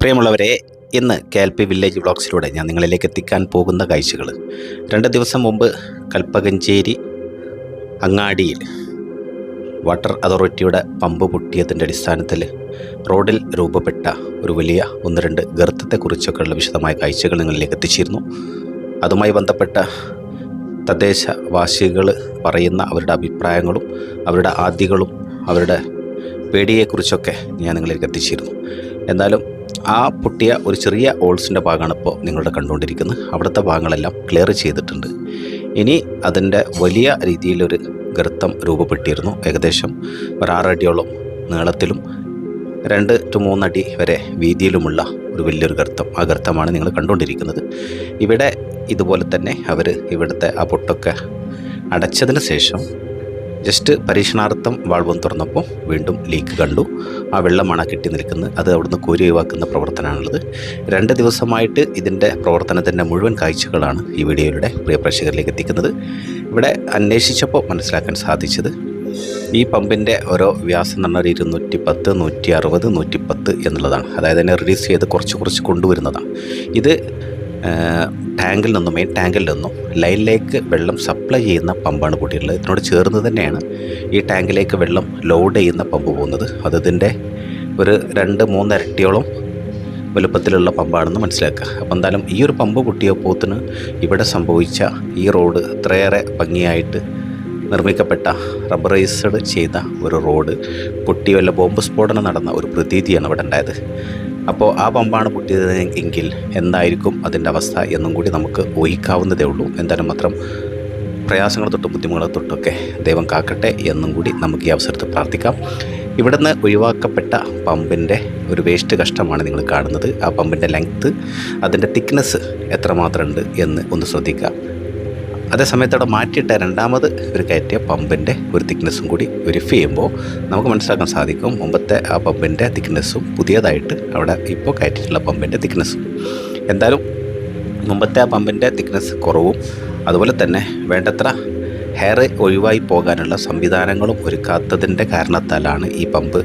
പ്രിയമുള്ളവരെ ഇന്ന് K L P village വ്ളോഗ്സിലൂടെ ഞാൻ നിങ്ങളിലേക്ക് എത്തിക്കാൻ പോകുന്ന കാഴ്ചകൾ. രണ്ട് ദിവസം മുമ്പ് കൽപ്പകഞ്ചേരി അങ്ങാടിയിൽ വാട്ടർ അതോറിറ്റിയുടെ പമ്പ് പൊട്ടിയതിന്റെ അടിസ്ഥാനത്തിൽ റോഡിൽ രൂപപ്പെട്ട ഒരു വലിയ ഒന്ന് രണ്ട് ഗർത്തത്തെക്കുറിച്ചൊക്കെയുള്ള വിശദമായ കാഴ്ചകൾ നിങ്ങളിലേക്ക് എത്തിച്ചിരുന്നു. അതുമായി ബന്ധപ്പെട്ട തദ്ദേശവാസികൾ പറയുന്ന അവരുടെ അഭിപ്രായങ്ങളും അവരുടെ ആദ്യങ്ങളും അവരുടെ പേടിയെക്കുറിച്ചൊക്കെ ഞാൻ നിങ്ങളിലേക്ക് എത്തിച്ചിരുന്നു. എന്നാലും ആ പൊട്ടിയ ഒരു ചെറിയ ഓൾസിന്റെ ഭാഗമാണ് ഇപ്പോൾ നിങ്ങളുടെ കണ്ടുകൊണ്ടിരിക്കുന്നത്. അവിടുത്തെ ഭാഗങ്ങളെല്ലാം ക്ലിയർ ചെയ്തിട്ടുണ്ട്. ഇനി അതിന്റെ വലിയ രീതിയിലൊരു ഗർത്തം രൂപപ്പെട്ടിരുന്നു. ഏകദേശം ഒരു ആറടിയോളം നീളത്തിലും രണ്ട് ടു മൂന്നടി വരെ വീതിയിലുമുള്ള ഒരു വലിയൊരു ഗർത്തം. ആ ഗർത്തമാണ് നിങ്ങൾ കണ്ടുകൊണ്ടിരിക്കുന്നത്. ഇവിടെ ഇതുപോലെ തന്നെ അവർ ഇവിടുത്തെ ആ പൊട്ടൊക്കെ അടച്ചതിന് ശേഷം ജസ്റ്റ് പരീക്ഷണാർത്ഥം വാൾവം തുറന്നപ്പോൾ വീണ്ടും ലീക്ക് കണ്ടു. ആ വെള്ളമാണ് കെട്ടി നിൽക്കുന്നത്. അത് അവിടുന്ന് കോരി ഒഴിവാക്കുന്ന പ്രവർത്തനമാണുള്ളത്. രണ്ട് ദിവസമായിട്ട് ഇതിന്റെ പ്രവർത്തനത്തിന്റെ മുഴുവൻ കാഴ്ചകളാണ് ഈ വീഡിയോയിലൂടെ പ്രിയ പ്രേക്ഷകരിലേക്ക് എത്തിക്കുന്നത്. ഇവിടെ അന്വേഷിച്ചപ്പോൾ മനസ്സിലാക്കാൻ സാധിച്ചത് ഈ പമ്പിന്റെ ഓരോ വ്യാസം എന്ന് പറഞ്ഞാൽ ഇരുന്നൂറ്റി പത്ത് നൂറ്റി അറുപത് നൂറ്റി പത്ത് എന്നുള്ളതാണ്. അതായത് തന്നെ റിലീസ് ചെയ്ത് കുറച്ച് കുറച്ച് കൊണ്ടുവരുന്നതാണ്. ഇത് ടാങ്കിൽ നിന്നും മെയിൻ ടാങ്കിൽ നിന്നും ലൈനിലേക്ക് വെള്ളം സപ്ലൈ ചെയ്യുന്ന പമ്പാണ് കൂട്ടിയിട്ടുള്ളത്. ഇതിനോട് ചേർന്ന് തന്നെയാണ് ഈ ടാങ്കിലേക്ക് വെള്ളം ലോഡ് ചെയ്യുന്ന പമ്പ് പോകുന്നത്. അത് ഇതിന്റെ ഒരു രണ്ട് മൂന്ന് ഇരട്ടിയോളം വലുപ്പത്തിലുള്ള പമ്പാണെന്ന് മനസ്സിലാക്കുക. അപ്പോൾ എന്തായാലും ഈ ഒരു പമ്പ് പൊട്ടിയപ്പോത്തിന് ഇവിടെ സംഭവിച്ച ഈ റോഡ് ഇത്രയേറെ ഭംഗിയായിട്ട് നിർമ്മിക്കപ്പെട്ട റബ്ബറൈസ്ഡ് ചെയ്ത ഒരു റോഡ് പൊട്ടി വല്ല ബോംബ് സ്ഫോടനം നടന്ന ഒരു പ്രതീതിയാണ് ഇവിടെ ഉണ്ടായത്. അപ്പോൾ ആ പമ്പാണ് പൊട്ടിയത് എങ്കിൽ എന്തായിരിക്കും അതിന്റെ അവസ്ഥ എന്നും കൂടി നമുക്ക് ഊഹിക്കാവുന്നതേ ഉള്ളൂ. എന്തായാലും മാത്രം പ്രയാസങ്ങൾ തൊട്ടും ബുദ്ധിമുട്ടുകൾ തൊട്ടൊക്കെ ദൈവം കാക്കട്ടെ എന്നും കൂടി നമുക്ക് ഈ അവസരത്തിൽ പ്രാർത്ഥിക്കാം. ഇവിടുന്ന് ഒഴിവാക്കപ്പെട്ട പമ്പിന്റെ ഒരു വേസ്റ്റ് കഷ്ടമാണ് നിങ്ങൾ കാണുന്നത്. ആ പമ്പിന്റെ ലെങ്ത്ത് അതിന്റെ തിക്നെസ് എത്രമാത്രം ഉണ്ട് എന്ന് ഒന്ന് ശ്രദ്ധിക്കുക. അതേസമയത്ത് അവിടെ മാറ്റിയിട്ട രണ്ടാമത് ഒരു കയറ്റിയ പമ്പിന്റെ ഒരു തിക്നെസ്സും കൂടി വെരിഫൈ ചെയ്യുമ്പോൾ നമുക്ക് മനസ്സിലാക്കാൻ സാധിക്കും മുമ്പത്തെ ആ പമ്പിന്റെ തിക്നെസ്സും പുതിയതായിട്ട് അവിടെ ഇപ്പോൾ കയറ്റിയിട്ടുള്ള പമ്പിന്റെ തിക്നെസ്സും. എന്തായാലും മുമ്പത്തെ ആ പമ്പിന്റെ തിക്നെസ് കുറവും അതുപോലെ തന്നെ വേണ്ടത്ര ഹെയർ ഒഴിവായി പോകാനുള്ള സംവിധാനങ്ങളും ഒരുക്കാത്തതിന്റെ കാരണത്താലാണ് ഈ പമ്പ്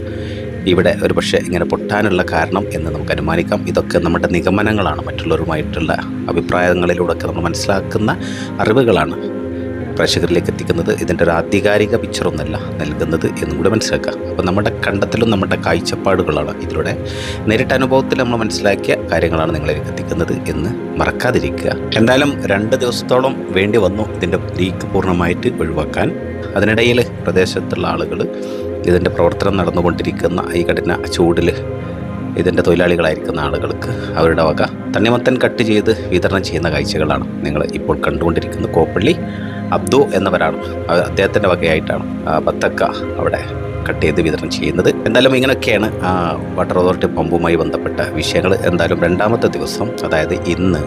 ഇവിടെ ഒരു പക്ഷേ ഇങ്ങനെ പൊട്ടാനുള്ള കാരണം എന്ന് നമുക്ക് അനുമാനിക്കാം. ഇതൊക്കെ നമ്മുടെ നിഗമനങ്ങളാണ്. മറ്റുള്ളവരുമായിട്ടുള്ള അഭിപ്രായങ്ങളിലൂടെയൊക്കെ നമ്മൾ മനസ്സിലാക്കുന്ന അറിവുകളാണ് പ്രേക്ഷകരിലേക്ക് എത്തിക്കുന്നത്. ഇതിന്റെ ഒരു ആധികാരിക പിക്ചറൊന്നല്ല നൽകുന്നത് എന്നും കൂടി മനസ്സിലാക്കുക. അപ്പോൾ നമ്മുടെ കണ്ടെത്തലും നമ്മുടെ കാഴ്ചപ്പാടുകളാണ് ഇതിലൂടെ നേരിട്ട അനുഭവത്തിൽ നമ്മൾ മനസ്സിലാക്കിയ കാര്യങ്ങളാണ് നിങ്ങളിലേക്ക് എത്തിക്കുന്നത് എന്ന് മറക്കാതിരിക്കുക. എന്തായാലും രണ്ട് ദിവസത്തോളം വേണ്ടി വന്നു ഇതിന്റെ ലീക്ക് പൂർണമായിട്ട് ഒഴിവാക്കാൻ. അതിനിടയിൽ പ്രദേശത്തുള്ള ആളുകൾ ഇതിന്റെ പ്രവർത്തനം നടന്നുകൊണ്ടിരിക്കുന്ന ഈ കഠിന ചൂടിൽ ഇതിന്റെ തൊഴിലാളികളായിരിക്കുന്ന ആളുകൾക്ക് അവരുടെ വക തണ്ണിമത്തൻ കട്ട് ചെയ്ത് വിതരണം ചെയ്യുന്ന കാഴ്ചകളാണ് നിങ്ങൾ ഇപ്പോൾ കണ്ടുകൊണ്ടിരിക്കുന്നത്. കോപ്പള്ളി അബ്ദു എന്നവരാണ്. അദ്ദേഹത്തിന്റെ വകയായിട്ടാണ്. ബത്തക്ക അവിടെ കട്ട് ചെയ്ത് വിതരണം ചെയ്യുന്നത്. എന്തായാലും ഇങ്ങനെയൊക്കെയാണ് വാട്ടർ അതോറിറ്റി പമ്പുമായി ബന്ധപ്പെട്ട വിഷയങ്ങൾ. എന്തായാലും രണ്ടാമത്തെ ദിവസം അതായത് ഇന്ന്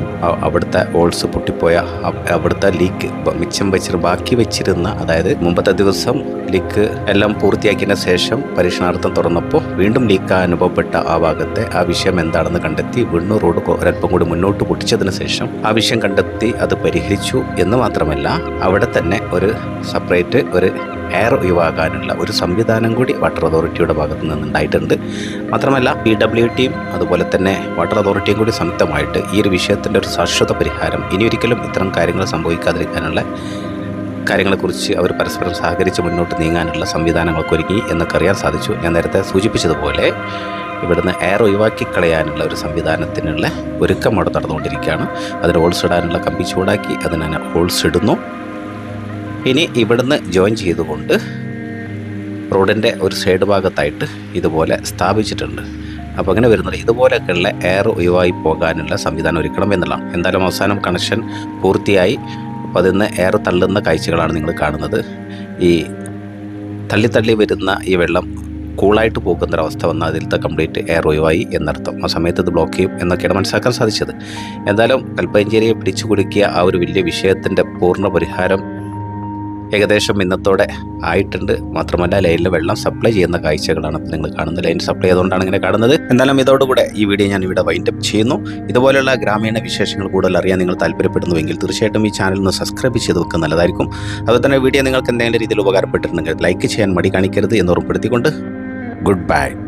അവിടുത്തെ ഓൾസ് പൊട്ടിപ്പോയ അവിടുത്തെ ലീക്ക് മിച്ചം വെച്ചിട്ട് ബാക്കി വെച്ചിരുന്ന അതായത് മുമ്പത്തെ ദിവസം ലീക്ക് എല്ലാം പൂർത്തിയാക്കിയതിന് ശേഷം പരീക്ഷണാർത്ഥം തുറന്നപ്പോൾ വീണ്ടും ലീക്ക് അനുഭവപ്പെട്ട ആ ഭാഗത്തെ ആ വിഷയം എന്താണെന്ന് കണ്ടെത്തി വീണ്ടും റോഡ് ഒരല്പം കൂടി മുന്നോട്ട് പൊട്ടിച്ചതിന് ശേഷം ആ വിഷയം കണ്ടെത്തി അത് പരിഹരിച്ചു എന്ന് മാത്രമല്ല അവിടെ തന്നെ ഒരു സെപ്പറേറ്റ് ഒരു എയർ ഒഴിവാക്കാനുള്ള ഒരു സംവിധാനം കൂടി വാട്ടർ അതോറിറ്റിയുടെ ഭാഗത്തു നിന്നുണ്ടായിട്ടുണ്ട്. മാത്രമല്ല പി ഡബ്ല്യു ടിയും അതുപോലെ തന്നെ വാട്ടർ അതോറിറ്റിയും കൂടി സംയുക്തമായിട്ട് ഈ ഒരു വിഷയത്തിന്റെ ഒരു ശാശ്വത പരിഹാരം ഇനിയൊരിക്കലും ഇത്തരം കാര്യങ്ങൾ സംഭവിക്കാതിരിക്കാനുള്ള കാര്യങ്ങളെക്കുറിച്ച് അവർ പരസ്പരം സഹകരിച്ച് മുന്നോട്ട് നീങ്ങാനുള്ള സംവിധാനങ്ങൾക്ക് ഒരുങ്ങി എന്നൊക്കെ അറിയാൻ സാധിച്ചു. ഞാൻ നേരത്തെ സൂചിപ്പിച്ചതുപോലെ ഇവിടുന്ന് എയർ ഒഴിവാക്കി കളയാനുള്ള ഒരു സംവിധാനത്തിനുള്ള ഒരുക്കം അവിടെ നടന്നുകൊണ്ടിരിക്കുകയാണ്. അതിന് ഹോൾസ് ഇടാനുള്ള കമ്പി ചൂടാക്കി അതിനെ ഹോൾസ് ഇടുന്നു. ഇനി ഇവിടുന്ന് ജോയിൻ ചെയ്തുകൊണ്ട് റോഡിന്റെ ഒരു സൈഡ് ഭാഗത്തായിട്ട് ഇതുപോലെ സ്ഥാപിച്ചിട്ടുണ്ട്. അപ്പോൾ അങ്ങനെ വരുന്നത് ഇതുപോലെയൊക്കെയുള്ള എയർ ഒഴിവായി പോകാനുള്ള സംവിധാനം ഒരുക്കണം എന്നുള്ളതാണ്. എന്തായാലും അവസാനം കണക്ഷൻ പൂർത്തിയായി. അപ്പോൾ അതിൽ നിന്ന് എയർ തള്ളുന്ന കാഴ്ചകളാണ് നിങ്ങൾ കാണുന്നത്. ഈ തള്ളി തള്ളി വരുന്ന ഈ വെള്ളം കൂളായിട്ട് പോകുന്നൊരവസ്ഥ വന്നാൽ അതിലത്തെ കംപ്ലീറ്റ് എയർ ഒഴിവായി എന്നർത്ഥം. ആ സമയത്ത് ഇത് ബ്ലോക്ക് ചെയ്യും എന്നൊക്കെയാണ് മനസ്സിലാക്കാൻ സാധിച്ചത്. എന്തായാലും കൽപ്പഞ്ചേരിയെ പിടിച്ചു കുടുക്കിയ ആ ഒരു വലിയ വിഷയത്തിന്റെ പൂർണ പരിഹാരം ഏകദേശം ഇന്നത്തോടെ ആയിട്ടുണ്ട്. മാത്രമല്ല ലൈനിൽ വെള്ളം സപ്ലൈ ചെയ്യുന്ന കാഴ്ചകളാണ് നിങ്ങൾ കാണുന്നത്. ലൈൻ സപ്ലൈ ചെയ്തുകൊണ്ടാണ് ഇങ്ങനെ കാണുന്നത്. എന്തായാലും ഇതോടുകൂടെ ഈ വീഡിയോ ഞാൻ ഇവിടെ വൈൻഡ് അപ്പ് ചെയ്യുന്നു. ഇതുപോലെയുള്ള ഗ്രാമീണ വിശേഷങ്ങൾ കൂടുതൽ അറിയാൻ നിങ്ങൾ താല്പര്യപ്പെടുന്നുവെങ്കിൽ തീർച്ചയായിട്ടും ഈ ചാനൽ ഒന്ന് സബ്സ്ക്രൈബ് ചെയ്ത് വെക്കുക. നല്ലതായിരിക്കും. അതുപോലെ തന്നെ വീഡിയോ നിങ്ങൾക്ക് എന്തെങ്കിലും രീതിയിൽ ഉപകാരപ്പെട്ടിട്ടുണ്ടെങ്കിൽ ലൈക്ക് ചെയ്യാൻ മടി കാണിക്കരുത് എന്ന് ഓർമ്മപ്പെടുത്തിക്കൊണ്ട് ഗുഡ് ബൈ